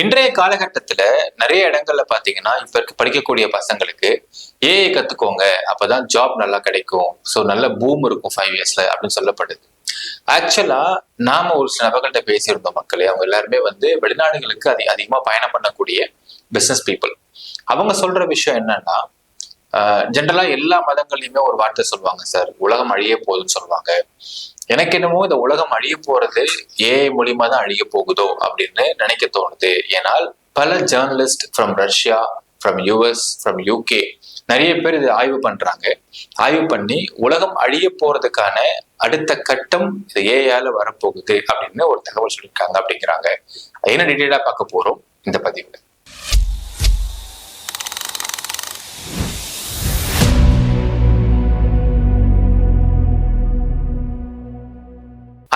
இன்றைய காலகட்டத்துல நிறைய இடங்கள்ல பாத்தீங்கன்னா இப்ப இருக்க படிக்கக்கூடிய பசங்களுக்கு ஏஐ கத்துக்கோங்க அப்பதான் ஜாப் நல்லா கிடைக்கும். ஸோ நல்ல பூம் இருக்கும் ஃபைவ் இயர்ஸ்ல அப்படின்னு சொல்லப்படுது. ஆக்சுவலா நாம ஒரு சில நபர்கள்ட்ட பேசியிருந்தோம் மக்களே. அவங்க எல்லாருமே வந்து வெளிநாடுகளுக்கு அதிக அதிகமா பயணம் பண்ணக்கூடிய பிசினஸ் பீப்புள் அவங்க சொல்ற விஷயம் என்னன்னா ஜென்ரலா எல்லா மதங்கள்லயுமே ஒரு வார்த்தை சொல்லுவாங்க சார் உலகம் அழிய போகுதுன்னு சொல்லுவாங்க. எனக்கு என்னமோ இந்த உலகம் அழிய போறது ஏஐ மூலியமா தான் அழிய போகுதோ அப்படின்னு நினைக்க தோணுது. ஏனால் பல journalist from Russia from US from UK நிறைய பேர் இது ஆய்வு பண்றாங்க. ஆய்வு பண்ணி உலகம் அழிய போறதுக்கான அடுத்த கட்டம் இது ஏஐயால வரப்போகுது அப்படின்னு ஒரு தகவல் சொல்லியிருக்காங்க அப்படிங்கிறாங்க. என்ன டீட்டெயிலா பார்க்க போறோம். இந்த பதிவுல.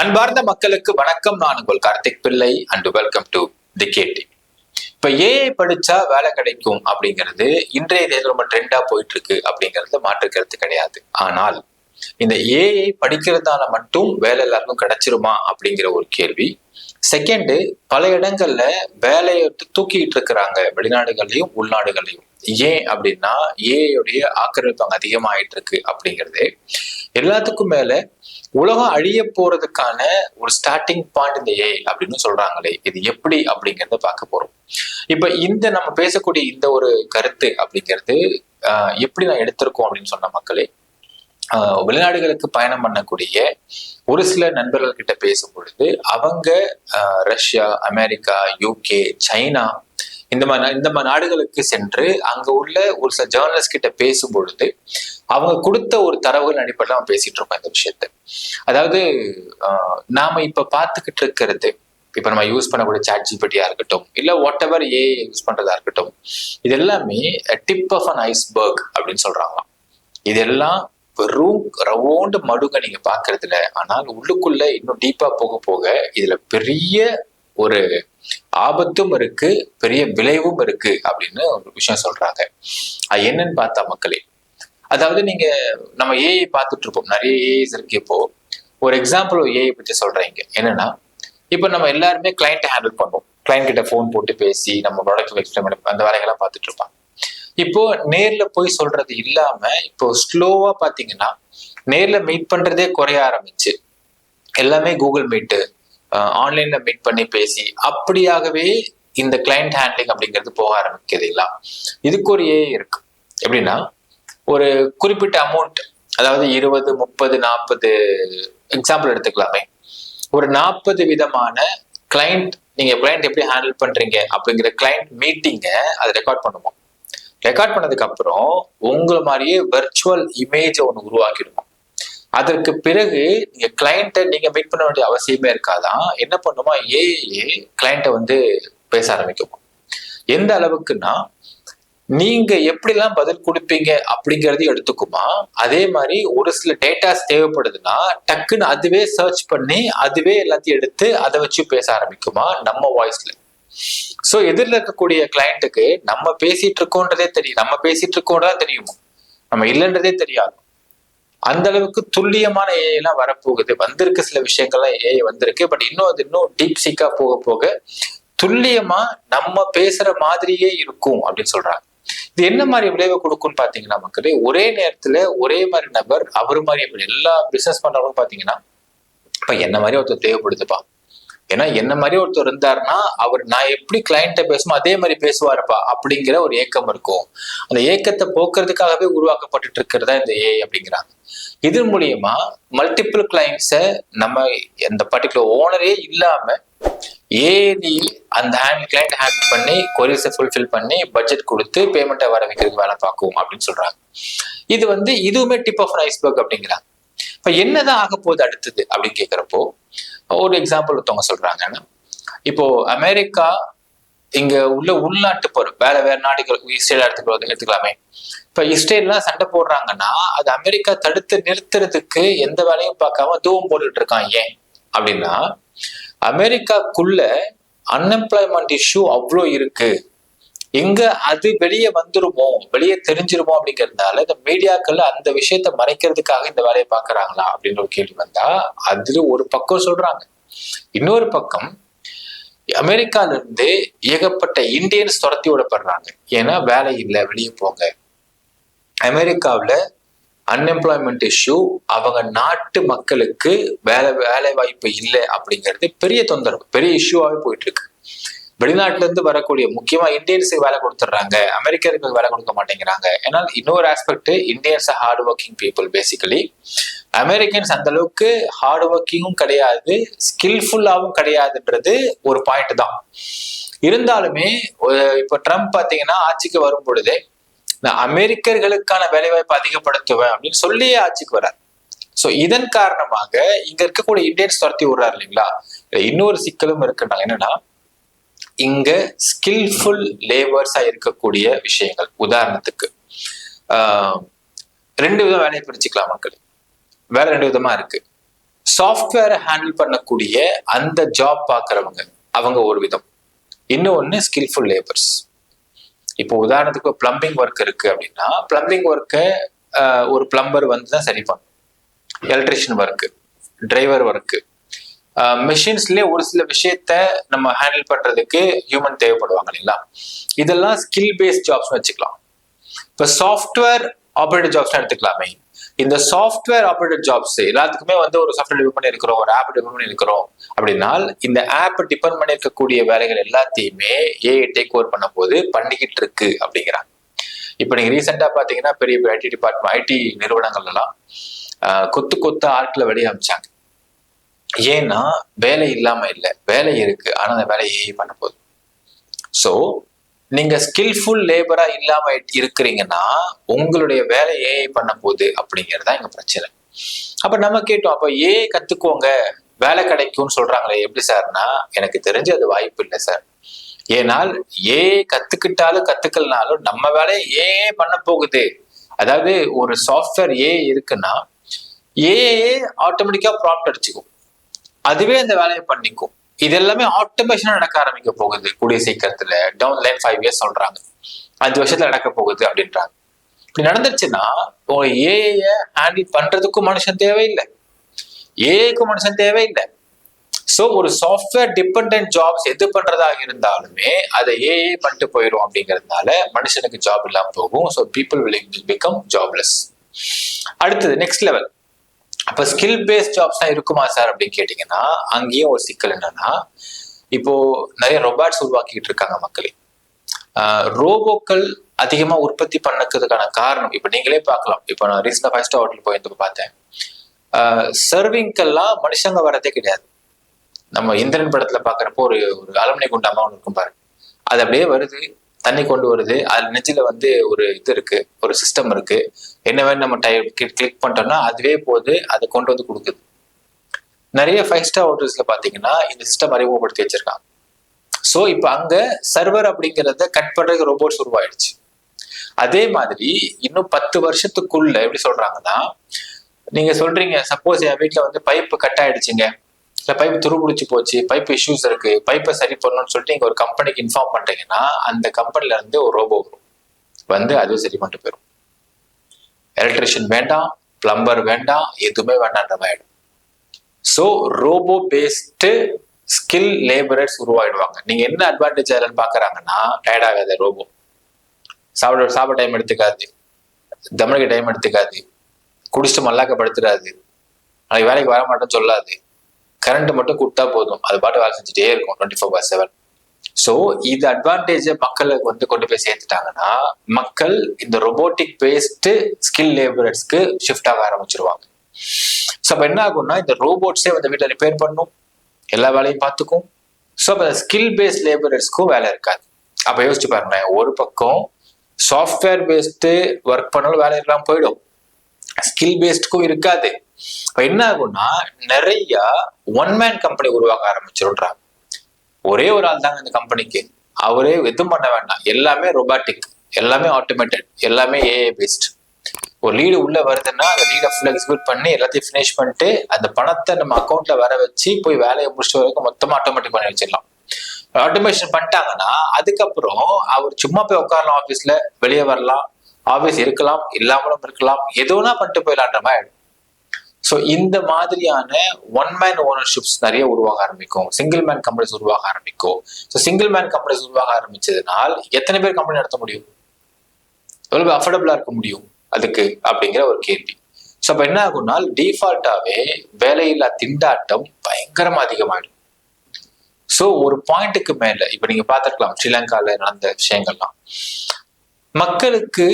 அன்பார்ந்த மக்களுக்கு வணக்கம் நான் உங்கள் Karthik Pillai and welcome to the KD இப்ப ஏஐ படிச்சா வேலை கிடைக்கும் அப்படிங்கிறது இன்றைய தேதி ரொம்ப ட்ரெண்டா போயிட்டு இருக்கு அப்படிங்கிறது மாற்றுக்கிறது கிடையாது. ஆனால் இந்த ஏஐ படிக்கிறதால மட்டும் வேலை எல்லாருக்கும் கிடைச்சிருமா அப்படிங்கிற ஒரு கேள்வி செகண்டு பல இடங்கள்ல வேலையை தூக்கிட்டு இருக்கிறாங்க. வெளிநாடுகள்லையும் உள்நாடுகள்லையும். ஏன் அப்படின்னா ஏஐயுடைய ஆக்கிரமிப்பு அங்கே அதிகமாயிட்டு இருக்கு அப்படிங்கிறது. எல்லாத்துக்கும் மேல உலகம் அழிய போறதுக்கான ஒரு ஸ்டார்டிங் பாயிண்ட் இந்த ஏஐ அப்படின்னு சொல்றாங்களே. இது எப்படி அப்படிங்கிறத பார்க்க போறோம். இப்ப இந்த நம்ம பேசக்கூடிய இந்த ஒரு கருத்து அப்படிங்கிறது ஆஹ் எப்படி நான் எடுத்திருக்கோம் அப்படின்னு சொன்ன மக்களே வெளிநாடுகளுக்கு பயணம் பண்ணக்கூடிய ஒரு சில நண்பர்கள் கிட்ட பேசும் பொழுது அவங்க ரஷ்யா அமெரிக்கா யூகே சைனா இந்த மாதிரி இந்த மாதிரி நாடுகளுக்கு சென்று அங்க உள்ள ஒரு சில ஜேர்னலிஸ்ட் கிட்ட பேசும் பொழுது அவங்க கொடுத்த ஒரு தரவுகள் அடிப்படையில் நம்ம பேசிட்டு இருக்கோம் இந்த விஷயத்த. அதாவது ஆஹ் நாம இப்ப பார்த்துக்கிட்டு இருக்கிறது இப்ப நம்ம யூஸ் பண்ணக்கூடிய சாட் ஜிபிடியா இருக்கட்டும் இல்ல வாட் எவர் ஏ யூஸ் பண்றதா இருக்கட்டும் இது எல்லாமே டிப் ஆஃப் அன் ஐஸ்பர்க் அப்படின்னு சொல்றாங்களாம். இதெல்லாம் வெறும் ரவோண்டு மடுங்க நீங்க பாக்குறதுல ஆனால் உள்ளுக்குள்ள இன்னும் டீப்பா போக போக இதுல பெரிய ஒரு ஆபத்தும் இருக்கு பெரிய விளைவும் இருக்கு அப்படின்னு ஒரு விஷயம் சொல்றாங்க. அது என்னன்னு பார்த்தா மக்களே அதாவது நீங்க நம்ம ஏஐ பார்த்துட்டு இருப்போம். நிறைய ஏஐஸ் இருக்கு இப்போ. ஒரு எக்ஸாம்பிள் ஏஐ பத்தி சொல்றீங்க. என்னன்னா இப்போ நம்ம எல்லாருமே கிளைண்ட்டை ஹேண்டில் பண்ணுவோம். கிளைண்ட் கிட்ட ஃபோன் போட்டு பேசி நம்ம ப்ராடக்ட் எக்ஸ்பிளைன் பண்ணி அந்த வேலைகள்லாம் பார்த்துட்டு இருப்பாங்க. இப்போ நேர்ல போய் சொல்றது இல்லாம இப்போ ஸ்லோவா பாத்தீங்கன்னா நேர்ல மீட் பண்றதே குறைய ஆரம்பிச்சு. எல்லாமே கூகுள் மீட்டு ஆன்லைன்ல மீட் பண்ணி பேசி அப்படியாகவே இந்த கிளைண்ட் ஹேண்ட்லிங் அப்படிங்கிறது போக ஆரம்பிக்கிறது எல்லாம் இதுக்கு ஒரு ஏ இருக்கு. எப்படின்னா ஒரு குறிப்பிட்ட அமௌண்ட் அதாவது இருபது முப்பது நாற்பது எக்ஸாம்பிள் எடுத்துக்கலாமே. ஒரு நாற்பது விதமான கிளைண்ட் நீங்க கிளைண்ட் எப்படி ஹேண்டில் பண்றீங்க அப்படிங்கிற கிளைண்ட் மீட்டிங்கை அதை ரெக்கார்ட் பண்ணுவோம் ரெக்கார்ட் பண்ணதுக்கு அப்புறம் உங்களை மாதிரியே வெர்ச்சுவல் இமேஜ் ஒன்று உருவாக்கிடுவோம். அதற்கு பிறகு நீங்க கிளைண்ட்டை நீங்க மீட் பண்ண வேண்டிய அவசியமே இருக்காதான் என்ன பண்ணுமா ஏஏ கிளைண்ட்டை வந்து பேச ஆரம்பிக்குமா எந்த அளவுக்குன்னா நீங்க எப்படிலாம் பதில் கொடுப்பீங்க அப்படிங்கறதையும் எடுத்துக்குமா அதே மாதிரி ஒரு சில டேட்டாஸ் தேவைப்படுதுன்னா டக்குன்னு அதுவே சர்ச் பண்ணி அதுவே எல்லாத்தையும் எடுத்து அதை வச்சு பேச ஆரம்பிக்குமா நம்ம வாய்ஸ்ல சோ எதிரில் இருக்கக்கூடிய கிளைண்ட்டுக்கு நம்ம பேசிட்டு இருக்கோன்றதே தெரியும். நம்ம பேசிட்டு இருக்கோன்றதா தெரியும்? நம்ம இல்லைன்றதே தெரியாது. அந்த அளவுக்கு துல்லியமான ஏஐ எல்லாம் வரப்போகுது. வந்திருக்கு சில விஷயங்கள்லாம் ஏஐ வந்திருக்கு. பட் இன்னும் அது இன்னும் டீப் சீக்கா போக போக துல்லியமா நம்ம பேசுற மாதிரியே இருக்கும் அப்படின்னு சொல்றாங்க. இது என்ன மாதிரி விளைவை கொடுக்கும்னு பாத்தீங்கன்னா மக்களே ஒரே நேரத்துல ஒரே மாதிரி நபர் அவர் மாதிரி எல்லா பிசினஸ் பண்றவங்களும் பாத்தீங்கன்னா இப்ப என்ன மாதிரி ஒருத்தர் தேவைப்படுதுப்பா? ஏன்னா என்ன மாதிரி ஒருத்தர் இருந்தாருன்னா அவர் நான் எப்படி கிளைண்ட்டை பேசுமோ அதே மாதிரி பேசுவாருப்பா அப்படிங்கிற ஒரு ஏக்கம் இருக்கும். அந்த ஏக்கத்தை போக்குறதுக்காகவே உருவாக்கப்பட்டு இருக்கிறதா இந்த ஏ அப்படிங்கிறாங்க. இது மூலியமா மல்டிபிள் கிளைண்ட்ஸை நம்ம இந்த பர்டிகுலர் ஓனரே இல்லாம ஏடி அந்த ஹேண்ட் கிளைண்ட் ஹேண்டில் பண்ணி கொரிஸை ஃபுல்ஃபில் பண்ணி பட்ஜெட் கொடுத்து பேமெண்ட்டை வர வைக்கிறதுக்கு வேலை பார்க்கும் அப்படின்னு சொல்றாங்க. இது வந்து இதுவுமே டிப் ஆஃப் ஐஸ்பர்க் அப்படிங்கிறாங்க. இப்ப என்னதான் ஆக போகுது அடுத்தது அப்படின்னு கேட்கிறப்போ ஒரு எக்ஸாம்பிள் ஒருத்தவங்க சொல்றாங்கன்னா. இப்போ அமெரிக்கா இங்க உள்ள உள்நாட்டு போர் வேற வேற நாடுகள் இஸ்ரேல் எடுத்துக்கிறது எடுத்துக்கலாமே. இப்ப இஸ்ரேல்லாம் சண்டை போடுறாங்கன்னா அது அமெரிக்கா தடுத்து நிறுத்துறதுக்கு எந்த வேலையும் பார்க்காம தூவம் போட்டுட்டு இருக்கான் ஏன்? அப்படின்னா அமெரிக்காக்குள்ள அன்எம்ப்ளாய்மெண்ட் இஷ்யூ அவ்வளோ இருக்கு. எங்க அது வெளியே வந்துருமோ வெளியே தெரிஞ்சிருமோ அப்படிங்கறதுனால இந்த மீடியாக்கள்ல அந்த விஷயத்த மறைக்கிறதுக்காக இந்த வேலையை பாக்குறாங்களா அப்படின்னு ஒரு கேள்வி வந்தா அதுல ஒரு பக்கம் சொல்றாங்க. இன்னொரு பக்கம் அமெரிக்கால இருந்து ஏகப்பட்ட இந்தியன்ஸ் துரத்தி விடப்படுறாங்க. ஏன்னா வேலை இல்லை வெளியே போங்க. அமெரிக்காவில் அன்எம்ப்ளாய்மெண்ட் இஷ்யூ அவங்க நாட்டு மக்களுக்கு வேலை வேலை வாய்ப்பு இல்லை அப்படிங்கிறது பெரிய தொந்தரவு பெரிய இஷ்யூவாகவே போயிட்டு இருக்கு. வெளிநாட்டுல இருந்து வரக்கூடிய முக்கியமா இந்தியன்ஸுக்கு வேலை கொடுத்துட்றாங்க. அமெரிக்கர்களுக்கு வேலை கொடுக்க மாட்டேங்கிறாங்க. ஏன்னா இன்னொரு aspect Indians hard working people basically Americans அந்த அளவுக்கு ஹார்ட் ஒர்க்கிங்கும் கிடையாது ஸ்கில்ஃபுல்லாகவும் கிடையாதுன்றது ஒரு பாயிண்ட் தான். இருந்தாலுமே இப்போ ட்ரம்ப் பார்த்தீங்கன்னா ஆட்சிக்கு வரும் பொழுதே நான் அமெரிக்கர்களுக்கான வேலைவாய்ப்பு அதிகப்படுத்துவேன் அப்படின்னு சொல்லியே ஆட்சிக்கு வர்றார். ஸோ இதன் காரணமாக இங்க இருக்கக்கூடிய இந்தியன்ஸ் துரத்தி விடுறாரு இல்லைங்களா? இன்னொரு சிக்கலும் இருக்குன்னா என்னன்னா இங்க ஸ்கில்ஃபுல் லேபர்ஸா இருக்கக்கூடிய விஷயங்கள். உதாரணத்துக்கு ரெண்டு விதம் வேலையை பிரிச்சுக்கலாம் மக்கள். வேலை ரெண்டு விதமா இருக்கு. சாஃப்ட்வேரை ஹேண்டில் பண்ணக்கூடிய அந்த ஜாப் பார்க்குறவங்க அவங்க ஒரு விதம். இன்னொன்று ஸ்கில்ஃபுல் லேபர்ஸ் இப்போ உதாரணத்துக்கு பிளம்பிங் ஒர்க் இருக்கு அப்படின்னா பிளம்பிங் ஒர்க்கை ஒரு பிளம்பர் வந்து தான் சரி பண்ணும். எலக்ட்ரிஷியன் ஒர்க்கு டிரைவர் ஒர்க்கு மிஷின்ஸ்லேயே ஒரு சில விஷயத்த நம்ம ஹேண்டில் பண்றதுக்கு ஹியூமன் தேவைப்படுவாங்க இல்லைங்களா? இதெல்லாம் ஸ்கில் பேஸ்ட் ஜாப்ஸ் வச்சுக்கலாம். இப்போ சாஃப்ட்வேர் ஆப்ரேட்டர் ஜாப்ஸ் எடுத்துக்கலாமே. இந்த சாஃப்ட்வேர் ஆப்ரேட்டர் ஜாப்ஸ் எல்லாத்துக்குமே வந்து ஒரு சாஃப்ட்வேர் டிபெண்ட் பண்ணி இருக்கிறோம் ஒரு ஆப் டிபெண்ட் பண்ணி இருக்கிறோம் அப்படின்னா இந்த ஆப் டிபெண்ட் பண்ணி இருக்கக்கூடிய வேலைகள் எல்லாத்தையுமே ஏஐ டேக் ஓவர் பண்ண போது பண்ணிக்கிட்டு இருக்கு அப்படிங்கிறாங்க. இப்போ நீங்க ரீசெண்டா பாத்தீங்கன்னா பெரிய பெரிய ஐடி டிபார்ட்மெண்ட் ஐடி நிறுவனங்கள்லாம் கொத்து கொத்து ஆட்களை வெளியே அமைச்சாங்க. ஏன்னா வேலை இல்லாம இல்லை. வேலை இருக்கு. ஆனா அந்த வேலையை பண்ண போகுது? ஸோ நீங்க ஸ்கில்ஃபுல் லேபரா இல்லாம இருக்கிறீங்கன்னா உங்களுடைய வேலை ஏஐ பண்ண போகுது அப்படிங்கிறது தான் எங்க பிரச்சனை. அப்ப நம்ம கேட்டோம் அப்ப ஏ கத்துக்கோங்க? வேலை கிடைக்கும்னு சொல்றாங்களே எப்படி சார்னா எனக்கு தெரிஞ்சு அது வாய்ப்பு இல்லை சார். ஏனால் ஏ கத்துக்கிட்டாலும் கத்துக்கலனாலும் நம்ம வேலையை ஏ பண்ண போகுது? அதாவது ஒரு சாஃப்ட்வேர் ஏ இருக்குன்னா ஏ ஆட்டோமேட்டிக்கா ப்ராப்ட் அடிச்சுக்கும்? அதுவே அந்த வேலையை பண்ணிக்கும். இது எல்லாமே ஆட்டோமேஷனா நடக்க ஆரம்பிக்க போகுது. கூடிய சீக்கிரத்துல டவுன் லைன் ஃபைவ் இயர்ஸ் சொல்றாங்க. அஞ்சு வருஷத்துல நடக்க போகுது அப்படின்றாங்க. இப்படி நடந்துருச்சுன்னா உங்க ஏஐய ஹேண்டில் பண்றதுக்கும் மனுஷன் தேவையில்லை. ஏஐக்கும் மனுஷன் தேவையில்லை. ஸோ ஒரு சாஃப்ட்வேர் டிபெண்ட் ஜாப்ஸ் எது பண்றதாக இருந்தாலுமே அதை ஏஐ பண்ணிட்டு போயிடும் அப்படிங்கிறதுனால மனுஷனுக்கு ஜாப் இல்லாமல் போகும். So people will become jobless அடுத்தது நெக்ஸ்ட் லெவல் அப்ப ஸ்கில் பேஸ்ட் ஜாப்ஸ் தான் இருக்குமா சார் அப்படின்னு கேட்டீங்கன்னா அங்கேயும் ஒரு சிக்கல் என்னன்னா இப்போ நிறைய ரொபாட்ஸ் உருவாக்கிட்டு இருக்காங்க மக்களே. ரோபோக்கள் அதிகமா உற்பத்தி பண்ணக்கிறதுக்கான காரணம் இப்ப நீங்களே பார்க்கலாம். இப்போ நான் ரீசெண்டா ஃபைவ் ஸ்டார் ஹோட்டல் போய் பார்த்தேன். சர்விங்கெல்லாம் மனுஷங்க வரதே கிடையாது. நம்ம இந்திரன் படத்துல பாக்குறப்போ ஒரு ஒரு அலுமினிய குண்டாமா ஒன்று இருக்கும் பாருங்க அது அப்படியே வருது. தண்ணி கொண்டு வருது. அது நெஞ்சில வந்து ஒரு இது இருக்கு ஒரு சிஸ்டம் இருக்கு. என்ன வேணும் நம்ம டை கிளிக் பண்ணிட்டோம்னா அதுவே போது அதை கொண்டு வந்து கொடுக்குது. நிறைய ஃபைவ் ஸ்டார் ஹோட்டல்ஸ்ல பாத்தீங்கன்னா இந்த சிஸ்டம் அறிமுகப்படுத்தி வச்சிருக்காங்க. ஸோ இப்போ அங்க சர்வர் அப்படிங்கிறத கட் பண்றதுக்கு ரோபோட்ஸ் உருவாயிடுச்சு. அதே மாதிரி இன்னும் பத்து வருஷத்துக்குள்ள எப்படி சொல்றாங்கன்னா நீங்க சொல்றீங்க சப்போஸ் என் வீட்டுல வந்து பைப்பு கட் ஆயிடுச்சுங்க. இல்லை பைப் துருபிடிச்சு போச்சு பைப் இஷ்யூஸ் இருக்கு பைப்பை சரி பண்ணணும்னு சொல்லிட்டு நீங்க ஒரு கம்பெனிக்கு இன்ஃபார்ம் பண்ணிட்டீங்கன்னா அந்த கம்பெனில இருந்து ஒரு ரோபோ வரும். வந்து அதுவும் சரி பண்ணிட்டு போயிடும் எலக்ட்ரிஷியன் வேண்டாம் பிளம்பர் வேண்டாம் எதுவுமே வேண்டான்ற ஆயிடும். So robo based skill labourers உருவாயிடுவாங்க. நீங்க என்ன அட்வான்டேஜ் அதில் பாக்குறாங்கன்னா டயர்ட் ஆகாது ரோபோ சாப்பிட சாப்பிட டைம் எடுத்துக்காது. தமிழுக்கு டைம் எடுத்துக்காது. குடிச்சிட்டு மல்லாக்கப்படுத்துறாது நாளைக்கு வேலைக்கு வர மாட்டேன்னு சொல்லாது. கரண்ட் மட்டும் கொடுத்தா போதும். அது பாட்டு வேலை செஞ்சுட்டே இருக்கும் twenty four by seven so இது அட்வான்டேஜ் மக்களுக்கு வந்து கொண்டு போய் சேர்த்துட்டாங்கன்னா மக்கள் இந்த ரொபோட்டிக் பேஸ்டு ஸ்கில் லேபரர்ஸ்க்கு ஷிஃப்ட் ஆக ஆரம்பிச்சிருவாங்க. ஸோ அப்போ என்ன ஆகும்னா இந்த ரோபோட்ஸே வந்து வீட்டில் ரிப்பேர் பண்ணும் எல்லா வேலையும் பார்த்துக்கும். ஸோ அப்போ ஸ்கில் பேஸ்ட் லேபரர்ஸ்க்கும் வேலை இருக்காது. அப்போ யோசிச்சு பாருங்களேன் ஒரு பக்கம் சாஃப்ட்வேர் பேஸ்டு ஒர்க் பண்ணாலும் வேலை இல்லாமல் போயிடும். ஸ்கில் பேஸ்டுக்கும் இருக்காது. இப்ப என்ன ஆகும்னா நிறைய ஒன் மேன் கம்பெனி உருவாக்க ஆரம்பிச்சிருன்றாங்க. ஒரே ஒரு ஆள் தாங்க இந்த கம்பெனிக்கு அவரே எதுவும் பண்ண வேண்டாம். எல்லாமே ரொபாட்டிக் எல்லாமே ஆட்டோமேட்டட் எல்லாமே ஏஏ பேஸ்ட் ஒரு லீடு உள்ள வருதுன்னா அந்த லீடை ஃபுல்லாக எக்ஸிக்யூட் பண்ணி எல்லாத்தையும் ஃபினிஷ் பண்ணிட்டு அந்த பணத்தை நம்ம அக்கௌண்ட்ல வர வச்சு போய் வேலையை முடிச்ச வரைக்கும் மொத்தமா ஆட்டோமேட்டிக் பண்ணி வச்சிடலாம். ஆட்டோமேஷன் பண்ணிட்டாங்கன்னா அதுக்கப்புறம் அவர் சும்மா போய் உட்காரலாம் ஆஃபீஸ்ல வெளியே வரலாம். ஆஃபீஸ் இருக்கலாம் இல்லாமலும் இருக்கலாம். எதுவும்னா பண்ணிட்டு போயிடலான்ற மாதிரி ஸோ இந்த மாதிரியான ஒன் மேன் ஓனர்ஷிப்ஸ் நிறைய உருவாக ஆரம்பிக்கும். சிங்கிள் மேன் கம்பெனிஸ் உருவாக ஆரம்பிக்கும். ஸோ சிங்கிள் மேன் கம்பெனிஸ் உருவாக ஆரம்பிச்சதுனால் எத்தனை பேர் கம்பெனி நடத்த முடியும்? எவ்வளவு அஃபோர்டபுளாக இருக்க முடியும்? அதுக்கு அப்படிங்கிற ஒரு கேள்வி. ஸோ அப்போ என்ன ஆகும்னா டிஃபால்ட்டாகவே வேலையில்லா திண்டாட்டம் பயங்கரமாக அதிகமாயிடும். ஸோ ஒரு பாயிண்ட்டுக்கு மேலே இப்போ நீங்கள் பார்த்துருக்கலாம் ஸ்ரீலங்காவில் நடந்த விஷயங்கள்லாம். மக்களுக்கு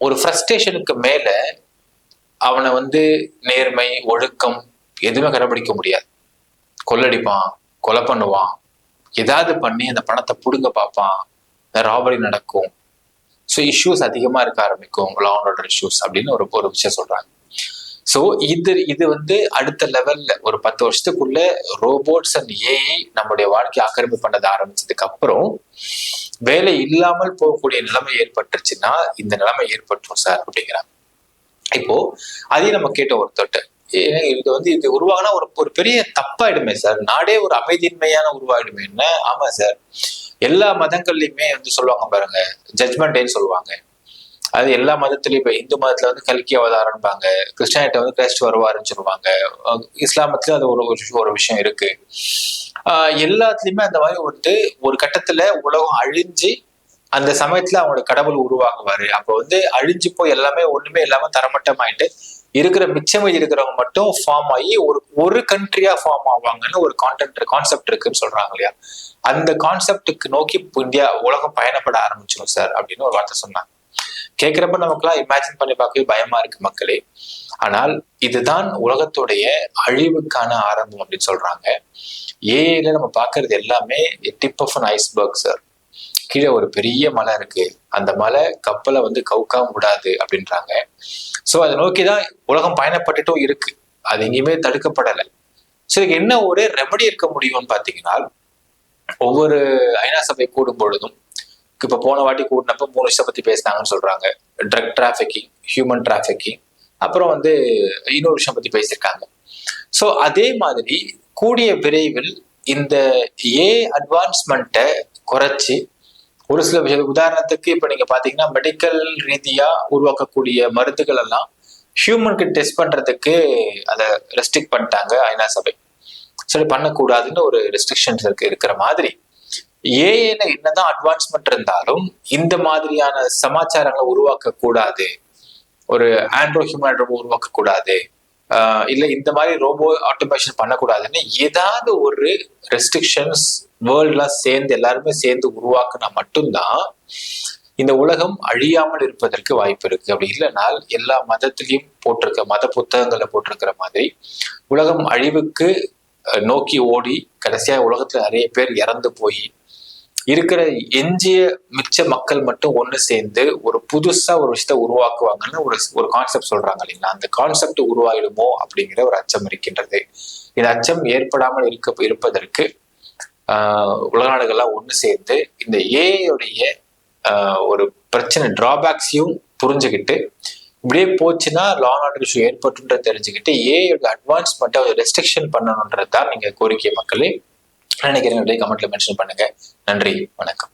ஒரு ஃப்ரஸ்ட்ரேஷனுக்கு மேலே அவனை வந்து நேர்மை ஒழுக்கம் எதுவுமே கடைபிடிக்க முடியாது. கொள்ளடிப்பான் கொலை பண்ணுவான். ஏதாவது பண்ணி அந்த பணத்தை பிடுங்க பார்ப்பான். ராபரி நடக்கும். ஸோ இஷ்யூஸ் அதிகமாக இருக்க ஆரம்பிக்கும். லா அண்ட் ஆர்டர் இஷ்யூஸ் அப்படின்னு ஒரு ஒரு விஷயம் சொல்கிறாங்க ஸோ இது இது வந்து அடுத்த லெவல்ல ஒரு பத்து வருஷத்துக்குள்ள ரோபோட்ஸ் அண்ட் ஏஐ நம்முடைய வாழ்க்கையை ஆக்கிரமிப்பு பண்ணது ஆரம்பிச்சதுக்கு அப்புறம் வேலை இல்லாமல் போகக்கூடிய நிலைமை ஏற்பட்டுருச்சுன்னா இந்த நிலைமை ஏற்பட்டுரும் சார் அப்படிங்கிறாங்க. இப்போ அதையும் நம்ம கேட்டோம் ஒருத்தட்ட இது வந்து இது உருவாகினா ஒரு ஒரு பெரிய தப்பாயிடுமே சார். நாடே ஒரு அமைதியின்மையான உருவாகிடுமே என்ன? ஆமா சார். எல்லா மதங்கள்லயுமே வந்து சொல்லுவாங்க பாருங்க ஜட்மெண்ட் டேன்னு சொல்லுவாங்க. அது எல்லா மதத்திலயும் இப்ப இந்து மதத்துல வந்து கல்கி அவதாரம்பாங்க கிறிஸ்டியானிட்ட வந்து கிரைஸ்ட் வருவாருன்னு சொல்லுவாங்க. இஸ்லாமத்துல அது ஒரு ஒரு விஷயம் இருக்கு. ஆஹ் எல்லாத்துலயுமே அந்த மாதிரி வந்து ஒரு கட்டத்துல உலகம் அழிஞ்சு அந்த சமயத்துல அவங்களோட கடவுள் உருவாகுவாரு. அப்ப வந்து அழிஞ்சு போய் எல்லாமே ஒண்ணுமே இல்லாம தரமட்டம் ஆயிட்டு இருக்கிற மிச்சம் இருக்கிறவங்க மட்டும் ஃபார்ம் ஆகி ஒரு ஒரு கண்ட்ரியா ஃபார்ம் ஆவாங்கன்னு ஒரு கான்டென்ட் கான்செப்ட் இருக்குன்னு சொல்றாங்க இல்லையா? அந்த கான்செப்டுக்கு நோக்கி இந்தியா உலகம் பயணப்பட ஆரம்பிச்சிடும் சார் அப்படின்னு ஒரு வார்த்தை சொன்னாங்க. கேட்கிறப்ப நமக்குலாம் இமேஜின் பண்ணி பார்க்கவே பயமா இருக்கு மக்களே. ஆனால் இதுதான் உலகத்துடைய அழிவுக்கான ஆரம்பம் அப்படின்னு சொல்றாங்க. ஏஐல நம்ம பாக்குறது எல்லாமே tip of an iceberg sir கீழே ஒரு பெரிய மலை இருக்கு. அந்த மலை கப்பலை வந்து கவுக்காம விடாது அப்படின்றாங்க. ஸோ அதை நோக்கிதான் உலகம் பயணப்பட்டுட்டும் இருக்கு. அது எங்கேயுமே தடுக்கப்படலை. ஸோ இதுக்கு என்ன ஒரு ரெமடி இருக்க முடியும்னு பார்த்தீங்கன்னா ஒவ்வொரு ஐநா சபை கூடும் பொழுதும் இப்போ போன வாட்டி கூட்டினப்ப மூணு விஷயம் பற்றி பேசினாங்கன்னு சொல்றாங்க. ட்ரக் டிராஃபிக்கிங் ஹியூமன் டிராஃபிக்கிங் அப்புறம் வந்து இன்னொரு விஷயம் பற்றி பேசியிருக்காங்க. ஸோ அதே மாதிரி கூடிய விரைவில் இந்த ஏ அட்வான்ஸ்மெண்ட்டை குறைச்சி ஒரு சில விஷயம் உதாரணத்துக்கு இப்போ நீங்க பாத்தீங்கன்னா மெடிக்கல் ரீதியா உருவாக்கக்கூடிய மருந்துகள் எல்லாம் ஹியூமனுக்கு டெஸ்ட் பண்றதுக்கு அதை ரெஸ்ட்ரிக்ட் பண்ணிட்டாங்க ஐநா சபை. சரி பண்ணக்கூடாதுன்னு ஒரு ரெஸ்ட்ரிக்ஷன்ஸ் இருக்கு இருக்கிற மாதிரி. ஏஏல என்னதான் அட்வான்ஸ்மெண்ட் இருந்தாலும் இந்த மாதிரியான சமாச்சாரங்களை உருவாக்க கூடாது ஒரு ஆண்ட்ரோ ஹியூமன் உருவாக்க கூடாது இல்லை இந்த மாதிரி ரோபோ ஆட்டோமேஷன் பண்ணக்கூடாதுன்னு ஏதாவது ஒரு ரெஸ்ட்ரிக்ஷன்ஸ் வேர்ல்ட்லாம் சேர்ந்து எல்லாருமே சேர்ந்து உருவாக்குனா மட்டும்தான் இந்த உலகம் அழியாமல் இருப்பதற்கு வாய்ப்பு இருக்கு. அப்படி இல்லைனால் எல்லா மதத்திலையும் போட்டிருக்க மத புத்தகங்களை போட்டிருக்கிற மாதிரி உலகம் அழிவுக்கு நோக்கி ஓடி கடைசியா உலகத்துல நிறைய பேர் இறந்து போய் இருக்கிற எஞ்சிய மிச்ச மக்கள் மட்டும் ஒன்று சேர்ந்து ஒரு புதுசா ஒரு விஷயத்த உருவாக்குவாங்கன்னு ஒரு ஒரு கான்செப்ட் சொல்றாங்க இல்லைங்களா? அந்த கான்செப்ட் உருவாயிடுமோ அப்படிங்கிற ஒரு அச்சம் இருக்கின்றது. இந்த அச்சம் ஏற்படாமல் இருக்க இருப்பதற்கு உலக நாடுகள்லாம் ஒன்று சேர்ந்து இந்த ஏஐடைய ஒரு பிரச்சனை டிராபேக்ஸையும் புரிஞ்சுக்கிட்டு இப்படியே போச்சுன்னா லாங் ஆர்டர் இஷ்யூ ஏற்பட்டுன்ற தெரிஞ்சுக்கிட்டு ஏஐயோட அட்வான்ஸ்மெண்ட்டை ரெஸ்ட்ரிக்ஷன் பண்ணணுன்றது தான் நீங்கள் கோரிக்கை மக்களே. நினைக்கிறேன் கமெண்ட்ல மென்ஷன் பண்ணுங்க. நன்றி வணக்கம்.